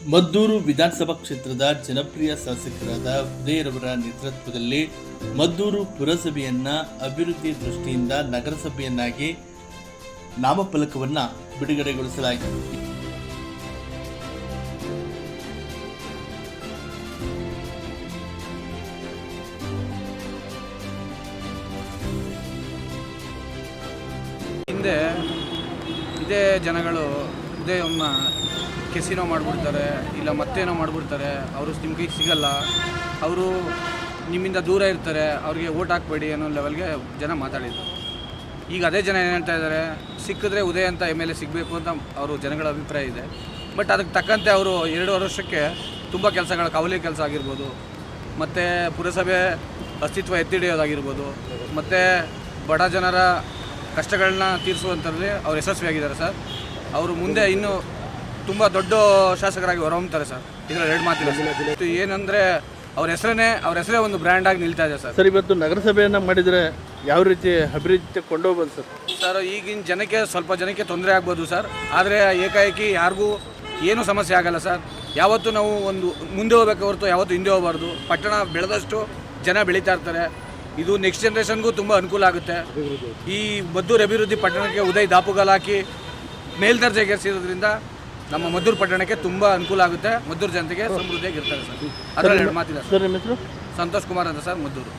ಮದ್ದೂರು ವಿಧಾನಸಭಾ ಕ್ಷೇತ್ರದ ಜನಪ್ರಿಯ ಶಾಸಕರಾದ ಉದಯರವರ ನೇತೃತ್ವದಲ್ಲಿ ಮದ್ದೂರು ಪುರಸಭೆಯನ್ನ ಅಭಿವೃದ್ಧಿ ದೃಷ್ಟಿಯಿಂದ ನಗರಸಭೆಯನ್ನಾಗಿ ನಾಮಫಲಕವನ್ನ ಬಿಡುಗಡೆಗೊಳಿಸಲಾಯಿತು ಹಿಂದೆ ಇದೇ ಜನಗಳು ಉದಯವನ್ನು ಕೆಸಿನೋ ಮಾಡಿಬಿಡ್ತಾರೆ, ಇಲ್ಲ ಮತ್ತೇನೋ ಮಾಡಿಬಿಡ್ತಾರೆ, ಅವರು ನಿಮಗೆ ಸಿಗಲ್ಲ, ಅವರು ನಿಮ್ಮಿಂದ ದೂರ ಇರ್ತಾರೆ, ಅವ್ರಿಗೆ ಓಟ್ ಹಾಕ್ಬೇಡಿ ಅನ್ನೋ ಲೆವೆಲ್ಗೆ ಜನ ಮಾತಾಡಿದ್ರು. ಈಗ ಅದೇ ಜನ ಏನು ಇದ್ದಾರೆ ಸಿಕ್ಕಿದ್ರೆ ಉದಯ ಅಂತ ಎಂ ಎಲ್ ಎ ಸಿಗಬೇಕು ಅಂತ ಅವರು ಜನಗಳ ಅಭಿಪ್ರಾಯ ಇದೆ. ಬಟ್ ಅದಕ್ಕೆ ತಕ್ಕಂತೆ ಅವರು ಎರಡೂವರೆ ವರ್ಷಕ್ಕೆ ತುಂಬ ಕೆಲಸಗಳ, ಕಾವಲಿ ಕೆಲಸ ಆಗಿರ್ಬೋದು, ಮತ್ತು ಪುರಸಭೆ ಅಸ್ತಿತ್ವ ಎತ್ತಿಡಿಯೋದಾಗಿರ್ಬೋದು, ಮತ್ತು ಬಡ ಜನರ ಕಷ್ಟಗಳನ್ನ ತೀರಿಸುವಂಥದ್ರಲ್ಲಿ ಅವ್ರು ಯಶಸ್ವಿಯಾಗಿದ್ದಾರೆ ಸರ್. ಅವರು ಮುಂದೆ ಇನ್ನೂ ತುಂಬ ದೊಡ್ಡ ಶಾಸಕರಾಗಿ ಹೊರಹೊಮ್ತಾರೆ ಸರ್. ಇದರಲ್ಲಿ ಎರಡು ಮಾತಿಲ್ಲ ಇದು ಏನಂದರೆ ಅವ್ರ ಹೆಸರೇ ಅವ್ರ ಹೆಸರೇ ಒಂದು ಬ್ರ್ಯಾಂಡಾಗಿ ನಿಲ್ತಾ ಇದೆ ಸರ್. ಸರ್ ಇವತ್ತು ನಗರಸಭೆಯನ್ನು ಮಾಡಿದರೆ ಯಾವ ರೀತಿ ಅಭಿವೃದ್ಧಿ ಕೊಂಡೋಗ್ಬೋದು ಸರ್? ಸರ್ ಈಗಿನ ಜನಕ್ಕೆ ಸ್ವಲ್ಪ ಜನಕ್ಕೆ ತೊಂದರೆ ಆಗ್ಬೋದು ಸರ್. ಆದರೆ ಏಕಾಏಕಿ ಯಾರಿಗೂ ಏನೂ ಸಮಸ್ಯೆ ಆಗಲ್ಲ ಸರ್. ಯಾವತ್ತೂ ನಾವು ಒಂದು ಮುಂದೆ ಹೋಗ್ಬೇಕು ಹೊರತು ಯಾವತ್ತೂ ಹಿಂದೆ ಹೋಗಬಾರ್ದು. ಪಟ್ಟಣ ಬೆಳೆದಷ್ಟು ಜನ ಬೆಳೀತಾ ಇರ್ತಾರೆ. ಇದು ನೆಕ್ಸ್ಟ್ ಜನ್ರೇಷನ್ಗೂ ತುಂಬ ಅನುಕೂಲ ಆಗುತ್ತೆ. ಈ ಮದ್ದೂರು ಅಭಿವೃದ್ಧಿ ಪಟ್ಟಣಕ್ಕೆ ಉದಯ್ ದಾಪುಗಾಲ ಹಾಕಿ ಮೇಲ್ದರ್ಜೆಗೇರಿಸಿರೋದ್ರಿಂದ ನಮ್ಮ ಮದ್ದೂರು ಪಟ್ಟಣಕ್ಕೆ ತುಂಬ ಅನುಕೂಲ ಆಗುತ್ತೆ. ಮದ್ದೂರು ಜನತೆಗೆ ಸಮೃದ್ಧಿಯಾಗಿರ್ತಾರೆ ಸರ್. ಅದರಲ್ಲಿ ಎರಡು ಮಾತಿಲ್ಲ ಸರ್. ಸರ್ ನಿಮ್ಮ ಹೆಸರು? ಸಂತೋಷ್ ಕುಮಾರ್ ಅಂತ ಸರ್ ಮದ್ದೂರು.